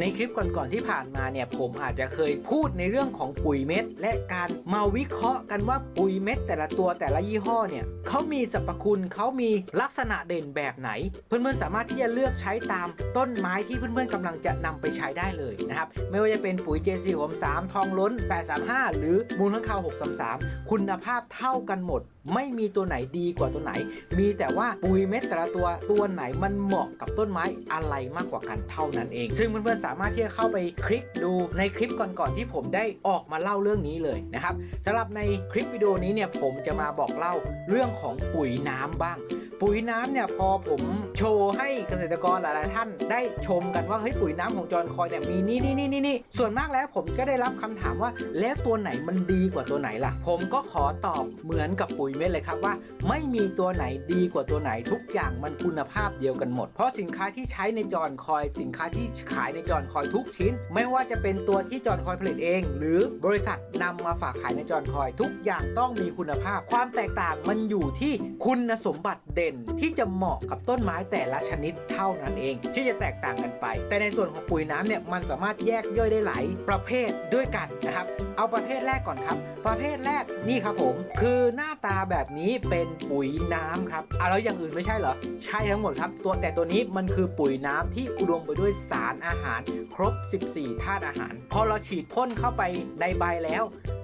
ในคลิปก่อนๆที่ผ่านมาเนี่ยผมอาจจะเคยพูดในเรื่องของปุ๋ยเม็ด และการมาวิเคราะห์กันว่าปุ๋ยเม็ด แต่ละตัวแต่ละยี่ห้อเนี่ยเขามีสรรพคุณเขามีลักษณะเด่นแบบไหน เพื่อนๆสามารถที่จะเลือกใช้ตามต้นไม้ที่เพื่อนๆกำลังจะนำไปใช้ได้เลยนะครับไม่ว่าจะเป็นปุ๋ย JC 63ทองล้น 835 หรือมูลค้างคาว633 คุณภาพเท่ากันหมด ไม่มีตัวไหนดีกว่าตัวไหน มีแต่ว่าปุ๋ยเม็ดแต่ละตัวตัวไหนมันเหมาะกับต้นไม้อะไรมากกว่ากันเท่านั้นเอง ซึ่งเพื่อนๆสามารถที่จะเข้าไปคลิกดูในคลิปก่อนๆที่ผมได้ออกมาเล่าเรื่องนี้เลยนะครับสำหรับในคลิปวิดีโอนี้เนี่ยผมจะมาบอกเล่าเรื่องของปุ๋ยน้ำบ้าง ปุ๋ยน้ำเนี่ยพอผมโชว์ให้เกษตรกรหลายๆท่านได้ชมกันว่าเฮ้ยปุ๋ยน้ำของจอร์นคอยเนี่ยมีนี่นี่นี่นี่นี่ส่วนมากแล้วผมก็ได้รับคำถามว่าแล้วตัวไหนมันดีกว่าตัวไหนล่ะ ผมก็ขอตอบเหมือนกับปุ๋ยเม็ดเลยครับว่า ไม่มีตัวไหนดีกว่าตัวไหนทุกอย่างมันคุณภาพเดียวกันหมด เพราะสินค้าที่ใช้ในจอร์นคอย สินค้าที่ขายในจอร์นคอยทุกชิ้น ไม่ว่าจะเป็นตัวที่จอร์นคอยผลิตเอง หรือบริษัทนำมาฝากขายในจอร์นคอย ทุกอย่างต้องมีคุณภาพ ความแตกต่างมันอยู่ที่คุณสมบัติเด่นที่จะเหมาะกับต้นไม้แต่ละชนิดเท่านั้นเอง ที่จะแตกต่างกันไป แต่ในส่วนของปุ๋ยน้ำเนี่ยมันสามารถแยกย่อยได้หลายประเภทด้วยกันนะครับ เอาประเภทแรกก่อนครับ ประเภทแรกนี่ครับผม คือหน้าตาแบบนี้เป็นปุ๋ยน้ำครับอะแล้วอย่างอื่นไม่ใช่เหรอ ใช่ทั้งหมดครับ ตัวแต่ตัวนี้มันคือปุ๋ยน้ำที่อุดมไปด้วยสารอาหารครบ 14ธาตุอาหาร พอเราฉีดพ่นเข้าไปในใบแล้ว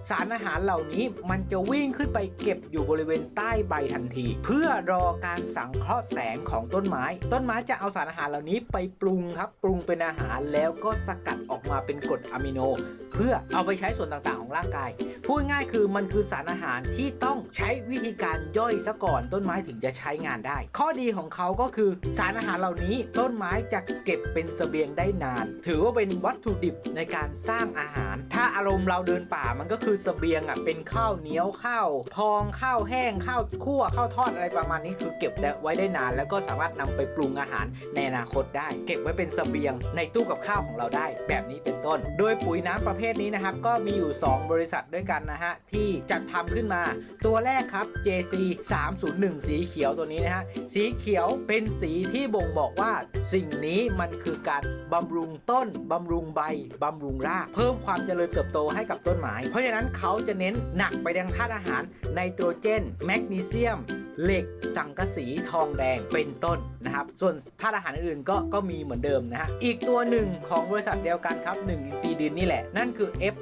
สารอาหารเหล่านี้มันจะวิ่งขึ้นไปเก็บอยู่บริเวณใต้ใบทันที เพื่อรอการสังเคราะห์แสงของต้นไม้ ต้นไม้จะเอาสารอาหารเหล่านี้ไปปรุงครับ ปรุงเป็นอาหารแล้วก็สกัดออกมาเป็นกรดอะมิโนเพื่อเอาไปใช้ส่วนต่างๆของร่างกาย พูดง่ายคือมันคือสารอาหารที่ต้องใช้วิธีการย่อยซะก่อนต้นไม้ถึงจะใช้งานได้ ข้อดีของเขาก็คือสารอาหารเหล่านี้ต้นไม้จะเก็บเป็นเสบียงได้นาน ถือว่าเป็นวัตถุดิบในการสร้างอาหาร ถ้าอารมณ์เราเดินป่ามันก็คือเสบียงอะเป็นข้าวเหนียวข้าวพองข้าวแห้งข้าวคั่วข้าวทอดอะไรประมาณนี้คือเก็บไว้ได้นาน แล้วก็สามารถนำไปปรุงอาหารในอนาคตได้ เก็บไว้เป็นเสบียงในตู้กับข้าวของเราได้ แบบนี้เป็นต้น โดยปุ๋ยน้ำประเภภทนี้นะครับ ก็มีอยู่ 2 บริษัทด้วยกันนะฮะ ที่จัดทำขึ้นมาตัวแรกครับ JC 301 สีเขียวตัวนี้นะฮะ สีเขียวเป็นสีที่บ่งบอกว่าสิ่งนี้มันคือการบำรุงต้น บำรุงใบ บำรุงราก เพิ่มความเจริญเติบโตให้กับต้นไม้ เพราะฉะนั้นเขาจะเน้นหนักไปทางธาตุอาหารไนโตรเจน แมกนีเซียม เหล็กสังกะสีทองแดงเป็นต้นนะครับ ส่วนธาตุอาหารอื่นๆก็ก็มีเหมือนเดิมนะฮะอีกตัวหนึ่งของบริษัทเดียวกันครับ1อินทรีย์ดินนี่แหละ นั่นคือ F+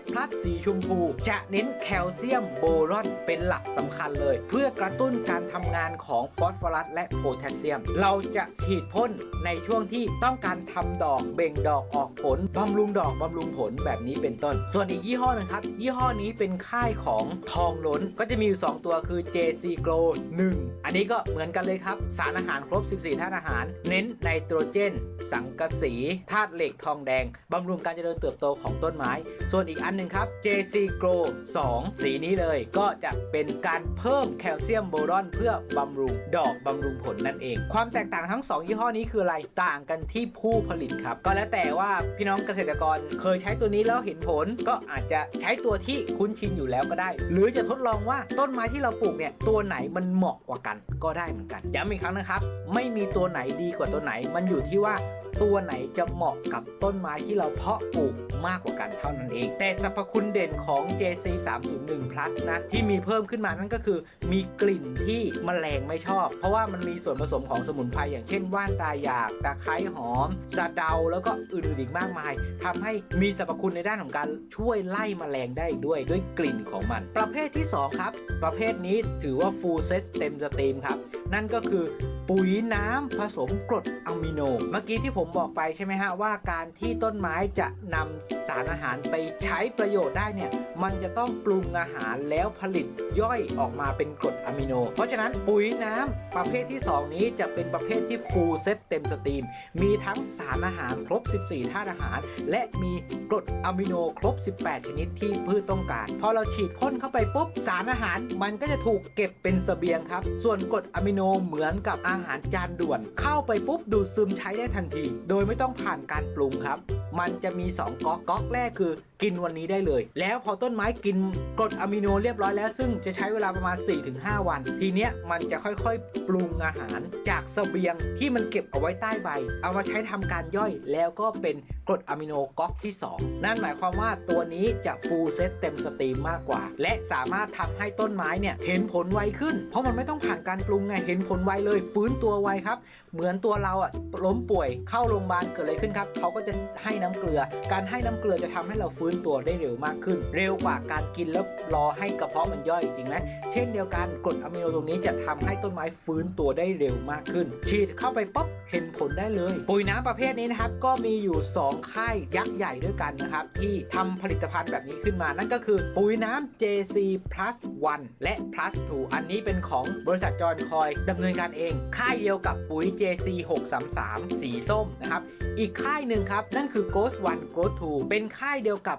F+ สีชมพู จะเน้นแคลเซียมโบรอนเป็นหลักสำคัญเลย เพื่อกระตุ้นการทำงานของฟอสฟอรัสและโพแทสเซียม เราจะฉีดพ่นในช่วงที่ต้องการทำดอกเบ่งดอกออกผลบำรุงดอกบำรุงผลแบบนี้เป็นต้น ส่วนอีกยี่ห้อหนึงครับ ยี่ห้อนี้เป็นค่ายของทองล้นก็จะมีอยู่ 2 ตัวคือ JC Grow 1 อันนี้ก็เหมือนกันเลยครับ สารอาหารครบ 14ธาตุอาหาร เน้นไนโตรเจน สังกะสีธาตุเหล็กทองแดงบำรุงการเจริญเติบโตของต้นไม้ ส่วนอีกอันหนึ่งครับ JC Grow 2 สีนี้เลยก็จะเป็นการเพิ่มแคลเซียมโบรอน เพื่อบำรุงดอกบำรุงผลนั่นเอง ความแตกต่างทั้ง 2 ยี่ห้อนี้คืออะไรต่างกันที่ผู้ผลิตครับ ก็แล้วแต่ว่าพี่น้องเกษตรกรเคยใช้ตัวนี้แล้วเห็นผลก็อาจจะใช้ตัวที่คุ้นชินอยู่แล้วก็ได้ หรือจะทดลองว่าต้นไม้ที่เราปลูกเนี่ยตัวไหนมันเหมาะกว่ากันก็ได้เหมือนกันย้ำอีกครั้งนะครับ ไม่มีตัวไหนดีกว่าตัวไหน มันอยู่ที่ว่าตัวไหนจะเหมาะกับต้นไม้ที่เราเพาะปลูกมากกว่ากันเท่านั้นเองแต่สรรพคุณเด่นของ JC 301 plus นะ ที่มีเพิ่มขึ้นมานั่นก็คือ มีกลิ่นที่มแมลงไม่ชอบ เพราะว่ามันมีส่วนผสมของสมุนไพรอย่างเช่น ว่านตายาก ตะไคร้หอมสะเดา แล้วก็อื่นๆอีกมากมายทำให้มีสรรพคุณในด้านของการช่วยไล่มแมลงได้ด้วยด้วยกลิ่นของมัน ประเภทที่ 2 ครับ ประเภทนี้ถือว่า full set เต็มสตรีมครับ นั่นก็คือปุ๋ยน้ำผสมกรดอะมิโน เมื่อกี้ที่ผมบอกไปใช่ไหมฮะว่าการที่ต้นไม้จะนำสารอาหารไปใช้ประโยชน์ได้เนี่ยมันจะต้องปรุงอาหารแล้วผลิตย่อยออกมาเป็นกรดอะมิโน เพราะฉะนั้นปุ๋ยน้ำประเภทที่ 2 นี้จะเป็นประเภทที่ฟูลเซตเต็มสตรีม มีทั้งสารอาหารครบ 14ธาตุอาหาร และมีกรดอะมิโนครบ 18 ชนิดที่พืชต้องการ พอเราฉีดพ่นเข้าไปปุ๊บสารอาหารมันก็จะถูกเก็บเป็นเสบียงครับ ส่วนกรดอะมิโนเหมือนกับอาหารจานด่วน เข้าไปปุ๊บดูดซึมใช้ได้ทันที โดยไม่ต้องผ่านการปรุงครับ มันจะมี 2ก๊อกก๊อกแรกคือ กินวันนี้ได้เลย แล้วพอต้นไม้กินกรดอะมิโนเรียบร้อยแล้ว ซึ่งจะใช้เวลาประมาณ 4-5 วัน ทีเนี้ยมันจะค่อยๆ ปรุงอาหารจากเสบียงที่มันเก็บเอาไว้ใต้ใบ เอามาใช้ทำการย่อยแล้วก็เป็นกรดอะมิโนก๊อกที่ 2 นั่นหมายความว่าตัวนี้จะฟูลเซตเต็มสตรีมมากกว่า และสามารถทำให้ต้นไม้เนี่ยเห็นผลไวขึ้น เพราะมันไม่ต้องผ่านการปรุงไงเห็นผลไวเลย ฟื้นตัวไวครับ เหมือนตัวเราอะล้มป่วยเข้าโรงพยาบาลเกิดอะไรขึ้นครับเขาก็จะให้น้ำเกลือ การให้น้ำเกลือจะทำให้เราฟื้นตัวได้เร็วมากขึ้น เร็วกว่าการกินแล้วรอให้กระเพาะมันย่อยจริงไหมเช่นเดียวกันกรดอะมิโนตรงนี้จะทำให้ต้นไม้ฟื้นตัวได้เร็วมากขึ้น ฉีดเข้าไปป๊อปเห็นผลได้เลย ปุ๋ยน้ำประเภทนี้นะครับก็มีอยู่ 2 ค่ายยักษ์ใหญ่ด้วยกันนะครับ ที่ทำผลิตภัณฑ์แบบนี้ขึ้นมา นั่นก็คือปุ๋ยน้ำ JC plus 1และ plus 2 อันนี้เป็นของบริษัทจอร์นคอยดำเนินการเอง ค่ายเดียวกับปุ๋ย JC 633 สีส้มนะครับ อีกค่ายหนึ่งครับ นั่นคือ Ghost 1 Ghost 2 เป็นค่ายเดียวกับ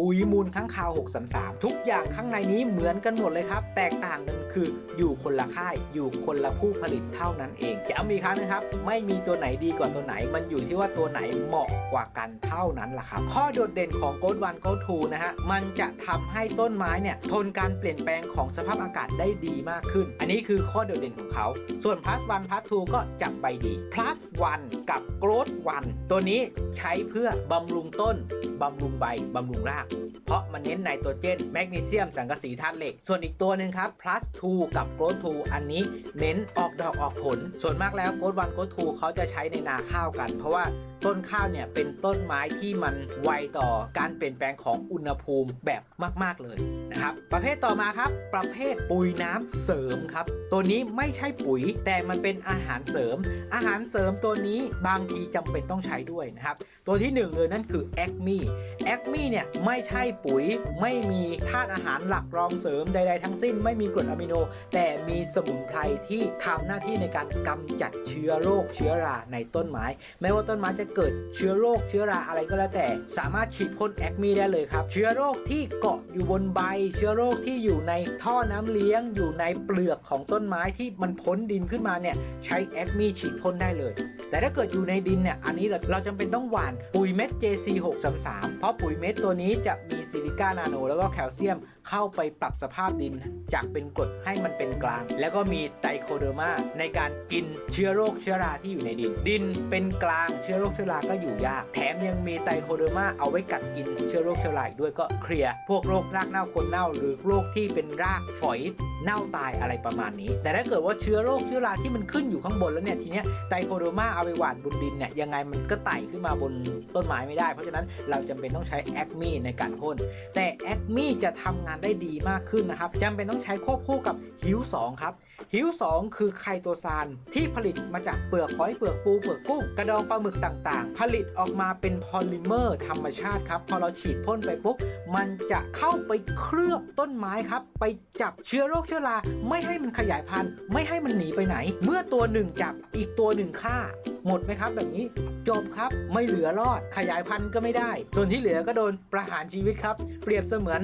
ปุ๋ยมูลข้างคาว 633 ทุกอย่างข้างในนี้เหมือนกันหมดเลยครับ แตกต่างกันคืออยู่คนละค่าย อยู่คนละผู้ผลิตเท่านั้นเองจะมีกครั้งนะครับ ไม่มีตัวไหนดีกว่าตัวไหน มันอยู่ที่ว่าตัวไหนเหมาะกว่ากันเท่านั้นแหละครับ ข้อโดดเด่นของ Ghost 1 Ghost 2นะฮะ มันจะทำให้ต้นไม้เนี่ยทนการเปลี่ยนแปลงของสภาพอากาศได้ดีมากขึ้น อันนี้คือข้อโดดเด่นของเขา ส่วน plus 1 plus 2ก็จับใบดี plus 1กับ growth 1ตัวนี้ใช้เพื่อบำรุงต้นบำรุงใบบำรุงรากเพราะมันเน้นไนโตรเจนแมกนีเซียมสังกะสีธาตุเหล็ก ส่วนอีกตัวหนึ่งครับ plus 2 กับ growth 2อันนี้เน้นออกดอกออกผล ส่วนมากแล้ว growth 1 growth 2เขาจะใช้ในนาข้าวกัน เพราะว่าต้นข้าวเนี่ยเป็นต้นไม้ที่มันไวต่อการเปลี่ยนแปลงของอุณหภูมิแบบมาก ๆ เลยนะครับ ประเภทต่อมาครับ ประเภทปุ๋ยน้ำเสริมครับ ตัวนี้ไม่ใช่ปุ๋ยแต่มันเป็นอาหารเสริม อาหารเสริมตัวนี้บางทีจำเป็นต้องใช้ด้วยนะครับ ตัวที่หนึ่งเลยนั่นคือแอคมี่แอคมี่เนี่ยไม่ใช่ปุ๋ย ไม่มีธาตุอาหารหลักรองเสริมใดๆทั้งสิ้น ไม่มีกรดอะมิโน แต่มีสมุนไพรที่ทำหน้าที่ในการกำจัดเชื้อโรคเชื้อราในต้นไม้ ไม่ว่าต้นไม้จะเกิดเชื้อโรคเชื้อราอะไรก็แล้วแต่ สามารถฉีดพ่นแอคมีได้เลยครับเชื้อโรคที่เกาะอยู่บนใบ เชื้อโรคที่อยู่ในท่อน้ำเลี้ยง อยู่ในเปลือกของต้นไม้ที่มันพ้นดินขึ้นมาเนี่ยใช้แอคมีฉีดพ่นได้เลย แต่ถ้าเกิดอยู่ในดินเนี่ยอันนี้เราเราจำเป็นต้องหว่านปุ๋ยเม็ด JC 633 เพราะปุ๋ยเม็ดตัวนี้จะมีซิลิก้านาโนแล้วก็แคลเซียม เข้าไปปรับสภาพดินจากเป็นกรดให้มันเป็นกลาง แล้วก็มีไตโคเดอร์มาในการกินเชื้อโรคเชื้อราที่อยู่ในดิน ดินเป็นกลางเชื้อโรคเชื้อราก็อยู่ยาก แถมยังมีไตโคเดอร์มาเอาไว้กัดกินเชื้อโรคเชื้อราด้วยก็เคลียร์พวกโรครากเน่าคนเน่า หรือโรคที่เป็นรากฝอยเน่าตายอะไรประมาณนี้ แต่ถ้าเกิดว่าเชื้อโรคเชื้อราที่มันขึ้นอยู่ข้างบนแล้วเนี่ยทีเนี้ยไตโคเดอร์มาเอาไปหว่านบนดินเนี่ยยังไงมันก็ไต่ขึ้นมาบนต้นไม้ไม่ได้ เพราะฉะนั้นเราจำเป็นต้องใช้แอคมีในการพ่นแต่แอคมีจะทำงานได้ดีมากขึ้นนะครับจำเป็นต้องใช้ควบคู่กับฮิว2ครับฮิว2คือไคโตซานที่ผลิตมาจากเปลือกหอยเปลือกปูเปลือกกุ้งกระดองปลาหมึกต่างๆ ผลิตออกมาเป็นพอลิเมอร์ธรรมชาติครับพอเราฉีดพ่นไปปุ๊บมันจะเข้าไปเคลือบต้นไม้ครับ ไปจับเชื้อโรคเชื้อรา ไม่ให้มันขยายพันธุ์ ไม่ให้มันหนีไปไหน เมื่อตัวหนึ่งจับอีกตัวหนึ่งฆ่า หมดไหมครับแบบนี้จบครับไม่เหลือรอดขยายพันธุ์ก็ไม่ได้ ส่วนที่เหลือก็โดนประหารชีวิตครับ เปรียบเสมือน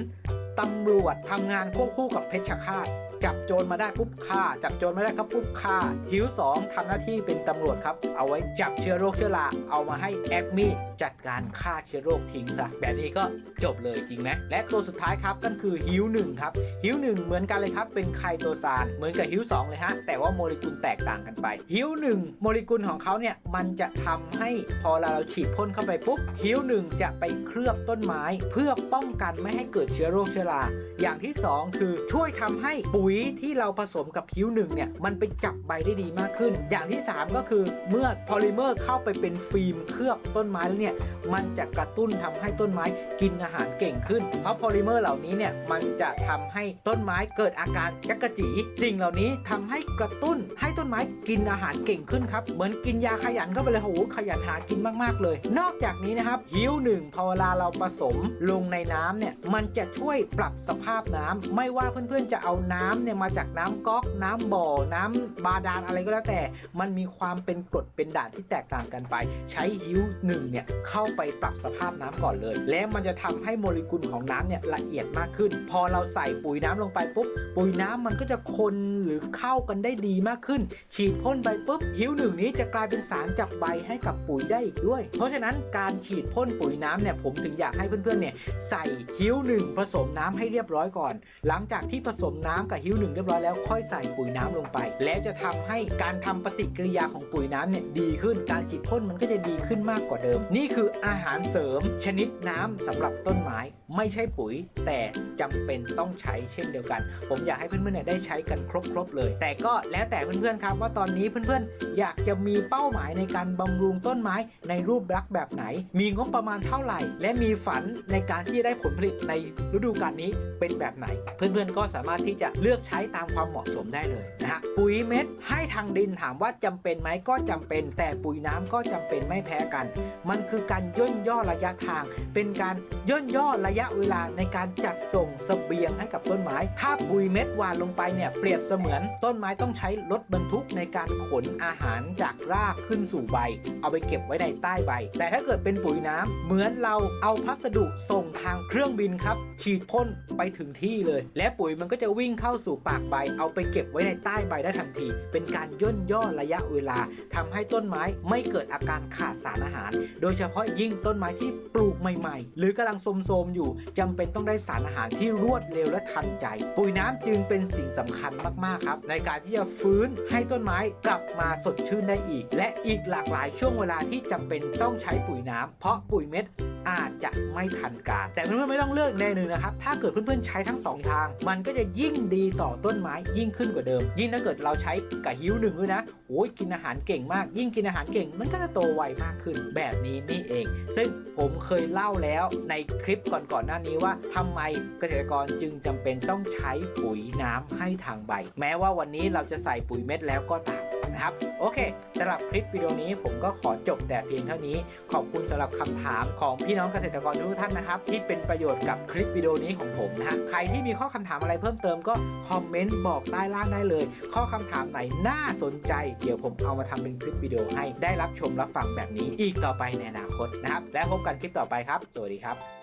ตำรวจทำงานควบคู่กับเพชฌฆาต จับโจรมาได้ปุ๊บฆ่า จับโจรไม่ได้ครับปุ๊บฆ่า หิวสองทำหน้าที่เป็นตำรวจครับ เอาไว้จับเชื้อโรคเชื้อราเอามาให้แอคมีจัดการฆ่าเชื้อโรคทิ้งซะแบบนี้ก็จบเลยจริงไหมและตัวสุดท้ายครับก็คือหิวหนึ่งครับหิวหนึ่งเหมือนกันเลยครับ เป็นไคโตซานเหมือนกับหิวสองเลยฮะแต่ว่าโมเลกุลแตกต่างกันไปหิวหนึ่งโมเลกุลของเขาเนี่ยมันจะทำให้พอเราฉีดพ่นเข้าไปปุ๊บหิวหนึ่งจะไปเคลือบต้นไม้ เพื่อป้องกันไม่ให้เกิดเชื้อโรคเชื้อราอย่างที่ 2 คือช่วยทำให้ปุ๋ยที่เราผสมกับผิวหนึ่งเนี่ยมันไปจับใบได้ดีมากขึ้น อย่างที่ 3 ก็คือเมื่อพอลิเมอร์เข้าไปเป็นฟิล์มเคลือบต้นไม้แล้วเนี่ยมันจะกระตุ้นทำให้ต้นไม้กินอาหารเก่งขึ้น เพราะพอลิเมอร์เหล่านี้เนี่ยมันจะทำให้ต้นไม้เกิดอาการจักกะจี สิ่งเหล่านี้ทำให้กระตุ้นให้ต้นไม้กินอาหารเก่งขึ้นครับ เหมือนกินยาขยันเข้าไปเลยโหขยันหากินมากๆเลย นอกจากนี้นะครับหิวหนึ่งพอเวลาเราผสมลงในน้ำเนี่ยมันจะช่วยปรับสภาพน้ำไม่ว่าเพื่อนๆจะเอาน้ำำเนี่ยมาจากน้ำก๊อก น้ำบ่อ น้ำบาดาลอะไรก็แล้วแต่ มันมีความเป็นกรดเป็นด่านที่แตกต่างกันไป ใช้หิวหนึ่งเนี่ยเข้าไปปรับสภาพน้ำก่อนเลย และมันจะทำให้โมเลกุลของน้ำเนี่ยละเอียดมากขึ้น พอเราใส่ปุ๋ยน้ำลงไปปุ๊บปุ๋ยน้ำมันก็จะคนหรือเข้ากันได้ดีมากขึ้น ฉีดพ่นไปปุ๊บหิวหนึ่งนี้จะกลายเป็นสารจับใบให้กับปุ๋ยได้อีกด้วย เพราะฉะนั้นการฉีดพ่นปุ๋ยน้ำเนี่ยผมถึงอยากให้เพื่อนๆเนี่ยใส่หิวหนึ่งผสมน้ำให้เรียบร้อยก่อน หลังจากที่ผสมน้ำกับหิวหนึ่งเรียบร้อยแล้วค่อยใส่ปุ๋ยน้ำลงไป แล้วจะทำให้การทำปฏิกิริยาของปุ๋ยน้ำเนี่ยดีขึ้นการฉีดพ่นมันก็จะดีขึ้นมากกว่าเดิม นี่คืออาหารเสริมชนิดน้ำสำหรับต้นไม้ ไม่ใช่ปุ๋ย แต่จำเป็นต้องใช้เช่นเดียวกัน ผมอยากให้เพื่อนๆเนี่ยได้ใช้กันครบๆเลย แต่ก็แล้วแต่เพื่อนๆครับว่าตอนนี้เพื่อนๆ อยากจะมีเป้าหมายในการบำรุงต้นไม้ในรูปลักษณ์แบบไหน มีงบประมาณเท่าไหร่ และมีฝันในการที่จะได้ผลผลิตในฤดูกาลนี้เป็นแบบไหน เพื่อนๆก็สามารถที่จะเลือกใช้ตามความเหมาะสมได้เลยนะฮะปุ๋ยเม็ดให้ทางดินถามว่าจำเป็นไหมก็จำเป็น แต่ปุ๋ยน้ำก็จำเป็นไม่แพ้กัน มันคือการย่นย่อระยะทาง เป็นการย่นย่อระยะเวลาในการจัดส่งเสบียงให้กับต้นไม้ ถ้าปุ๋ยเม็ดวานลงไปเนี่ยเปรียบเสมือนต้นไม้ต้องใช้รถบรรทุกในการขนอาหารจากรากขึ้นสู่ใบ เอาไปเก็บไว้ในใต้ใบ แต่ถ้าเกิดเป็นปุ๋ยน้ำเหมือนเราเอาพัสดุส่งทางเครื่องบินครับ ฉีดพ่นไปถึงที่เลย และปุ๋ยมันก็จะวิ่งเข้าสู่ปากใบ เอาไปเก็บไว้ในใต้ใบได้ทันที เป็นการย่นย่อระยะเวลาทำให้ต้นไม้ไม่เกิดอาการขาดสารอาหาร โดยเฉพาะยิ่งต้นไม้ที่ปลูกใหม่ ๆ หรือกำลังโทรมๆอยู่จำเป็นต้องได้สารอาหารที่รวดเร็วและทันใจ ปุ๋ยน้ำจึงเป็นสิ่งสำคัญมากๆครับ ในการที่จะฟื้นให้ต้นไม้กลับมาสดชื่นได้อีก และอีกหลากหลายช่วงเวลาที่จำเป็นต้องใช้ปุ๋ยน้ำเพราะปุ๋ยเม็ดอาจจะไม่ทันการ แต่เพื่อนๆไม่ต้องเลือกแนวหนึ่งนะครับ ถ้าเกิดเพื่อนๆใช้ทั้งสองทาง มันก็จะยิ่งดีต่อต้นไม้ยิ่งขึ้นกว่าเดิม ยิ่งถ้าเกิดเราใช้กะหิวหนึ่งด้วยนะโอ้ยกินอาหารเก่งมาก ยิ่งกินอาหารเก่ง มันก็จะโตไวมากขึ้นแบบนี้นี่เอง ซึ่งผมเคยเล่าแล้วในคลิปก่อนๆหน้านี้ว่าทำไมเกษตรกรจึงจำเป็นต้องใช้ปุ๋ยน้ำให้ทางใบ แม้ว่าวันนี้เราจะใส่ปุ๋ยเม็ดแล้วก็ตาม นะครับ โอเคสำหรับคลิปวิดีโอนี้ผมก็ขอจบแต่เพียงเท่านี้ ขอบคุณสำหรับคำถามของพี่น้องเกษตรกรทุกท่านนะครับ ที่เป็นประโยชน์กับคลิปวิดีโอนี้ของผมนะฮะใครที่มีข้อคำถามอะไรเพิ่มเติมก็คอมเมนต์บอกใต้ล่างได้เลย ข้อคำถามไหนน่าสนใจ เดี๋ยวผมเอามาทำเป็นคลิปวิดีโอให้ได้รับชมรับฟังแบบนี้ อีกต่อไปในอนาคตนะครับและพบกันคลิปต่อไปครับ สวัสดีครับ